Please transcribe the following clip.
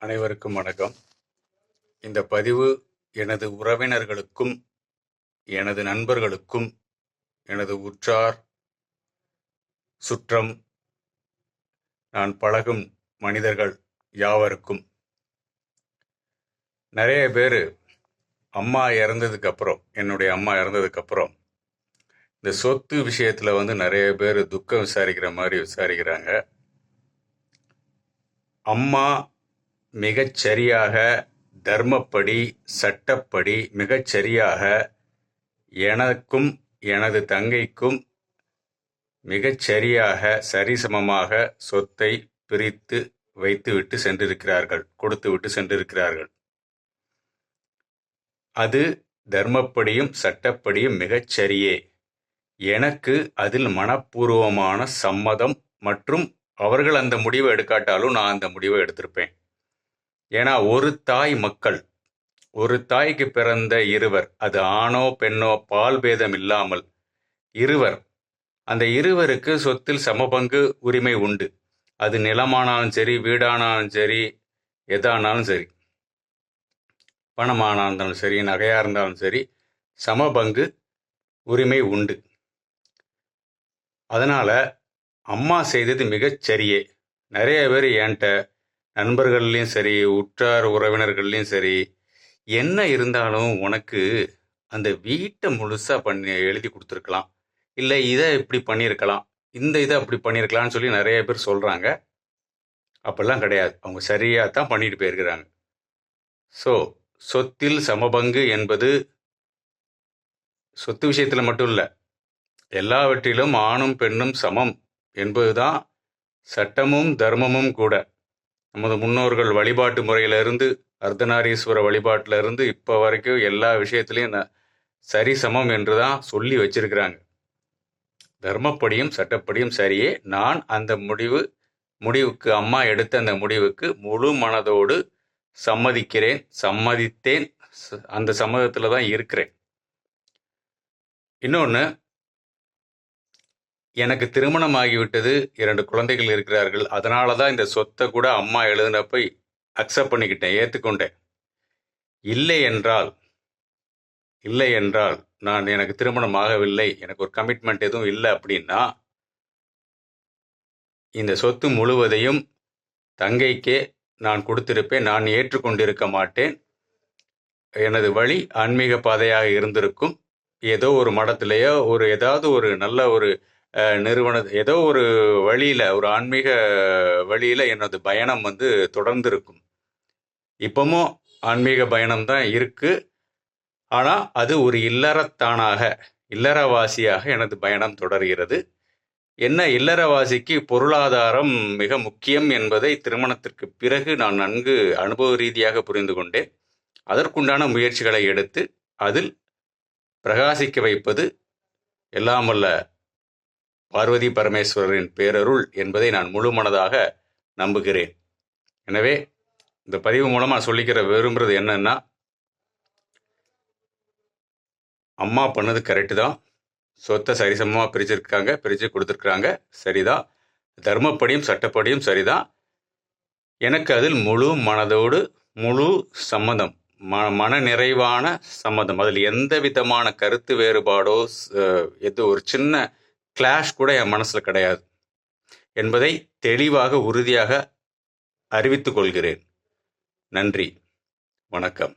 அனைவருக்கும் வணக்கம். இந்த பதிவு எனது உறவினர்களுக்கும் எனது நண்பர்களுக்கும் எனது உற்றார் சுற்றம் நான் பழகும் மனிதர்கள் யாவருக்கும். நிறைய பேர் அம்மா இறந்ததுக்கு அப்புறம் என்னுடைய அம்மா இறந்ததுக்கு அப்புறம் இந்த சொத்து விஷயத்தில் வந்து நிறைய பேர் துக்கம் விசாரிக்கிற மாதிரி விசாரிக்கிறாங்க. அம்மா மிகச் சரியாக தர்மப்படி சட்டப்படி மிகச்சரியாக எனக்கும் எனது தங்கைக்கும் மிகச்சரியாக சரிசமமாக சொத்தை பிரித்து வைத்துவிட்டு சென்றிருக்கிறார்கள் கொடுத்துவிட்டு சென்றிருக்கிறார்கள். அது தர்மப்படியும் சட்டப்படியும் மிகச்சரியே. எனக்கு அதில் மனப்பூர்வமான சம்மதம் மற்றும் அவர்கள் அந்த முடிவை எடுக்காட்டாலும் நான் அந்த முடிவை எடுத்திருப்பேன். ஏன்னா ஒரு தாய் மக்கள் ஒரு தாய்க்கு பிறந்த இருவர் அது ஆணோ பெண்ணோ பால் பேதம் இல்லாமல் இருவர் அந்த இருவருக்கு சொத்தில் சமபங்கு உரிமை உண்டு. அது நிலமானாலும் சரி வீடானாலும் சரி எதானாலும் சரி பணமானா இருந்தாலும் சரி நகையாக இருந்தாலும் சரி சமபங்கு உரிமை உண்டு. அதனால் அம்மா செய்தது மிகச் சரியே. நிறைய பேர் என்கிட்ட நண்பர்கள்லையும் சரி உற்றார் உறவினர்கள்லையும் சரி என்ன இருந்தாலும் உனக்கு அந்த வீட்டை முழுசாக பண்ணி எழுதி கொடுத்துருக்கலாம். இல்லை இதை இப்படி பண்ணியிருக்கலாம். இந்த இதை அப்படி பண்ணியிருக்கலாம்னு சொல்லி நிறைய பேர் சொல்கிறாங்க அப்படிலாம் கிடையாது. அவங்க சரியாக தான் பண்ணிட்டு போயிருக்கிறாங்க. ஸோ சொத்தில் சமபங்கு என்பது சொத்து விஷயத்தில் மட்டும் இல்லை. எல்லாவற்றிலும் ஆணும் பெண்ணும் சமம் என்பதுதான் சட்டமும் தர்மமும் கூட. நமது முன்னோர்கள் வழிபாட்டு முறையிலிருந்து அர்த்தநாரீஸ்வர வழிபாட்டிலிருந்து இப்போ வரைக்கும் எல்லா விஷயத்திலையும் ந- சரி சமம் என்று தான் சொல்லி வச்சிருக்கிறாங்க. தர்மப்படியும் சட்டப்படியும் சரியே நான் அந்த முடிவு முடிவுக்கு அம்மா எடுத்த அந்த முடிவுக்கு முழு மனதோடு சம்மதிக்கிறேன் சம்மதித்தேன் அந்த சம்மதத்தில் தான் இருக்கிறேன். இன்னொன்று எனக்கு திருமணம் ஆகிவிட்டது இரண்டு குழந்தைகள் இருக்கிறார்கள். அதனால தான் இந்த சொத்தை கூட அம்மா எழுதினப்ப அக்செப்ட் பண்ணிக்கிட்டேன் ஏற்றுக்கொண்டேன் இல்லை என்றால் இல்லை என்றால் நான் எனக்கு திருமணம் ஆகவில்லை. எனக்கு ஒரு கமிட்மெண்ட் எதுவும் இல்லை அப்படின்னா இந்த சொத்து முழுவதையும் தங்கைக்கே நான் கொடுத்திருப்பேன். நான் ஏற்றுக்கொண்டிருக்க மாட்டேன். எனது வழி ஆன்மீக பாதையாக இருந்திருக்கும். ஏதோ ஒரு மடத்திலேயோ ஒரு ஏதாவது ஒரு நல்ல ஒரு நிறுவன ஏதோ ஒரு வழியில் ஒரு ஆன்மீக வழியில் எனது பயணம் வந்து தொடர்ந்து இருக்கும் இப்போமும் ஆன்மீக பயணம் தான் இருக்குது ஆனால் அது ஒரு இல்லறத்தானாக இல்லறவாசியாக எனது பயணம் தொடர்கிறது. என்ன இல்லறவாசிக்கு பொருளாதாரம் மிக முக்கியம் என்பதை திருமணத்திற்கு பிறகு நான் நன்கு அனுபவ ரீதியாக புரிந்து கொண்டேன். அதற்குண்டான முயற்சிகளை எடுத்து அதில் பிரகாசிக்க வைப்பது எல்லாமல்ல பார்வதி பரமேஸ்வரரின் பேரருள் என்பதை நான் முழு மனதாக நம்புகிறேன். எனவே இந்த பதிவு மூலமாக சொல்லிக்கிற விரும்புறது என்னன்னா அம்மா பண்ணது கரெக்டு தான். சொத்தை சரிசமமாக பிரிச்சிருக்காங்க பிரித்து கொடுத்துருக்குறாங்க சரிதான். தர்மப்படியும் சட்டப்படியும் சரிதான். எனக்கு அதில் முழு மனதோடு முழு சம்மதம் ம மன நிறைவான சம்மதம். அதில் எந்த விதமான கருத்து வேறுபாடோ எது ஒரு சின்ன கிளாஷ் கூட என் மனசில் கிடையாது. என்பதை தெளிவாக உறுதியாக அறிவித்துக் கொள்கிறேன். நன்றி. வணக்கம்.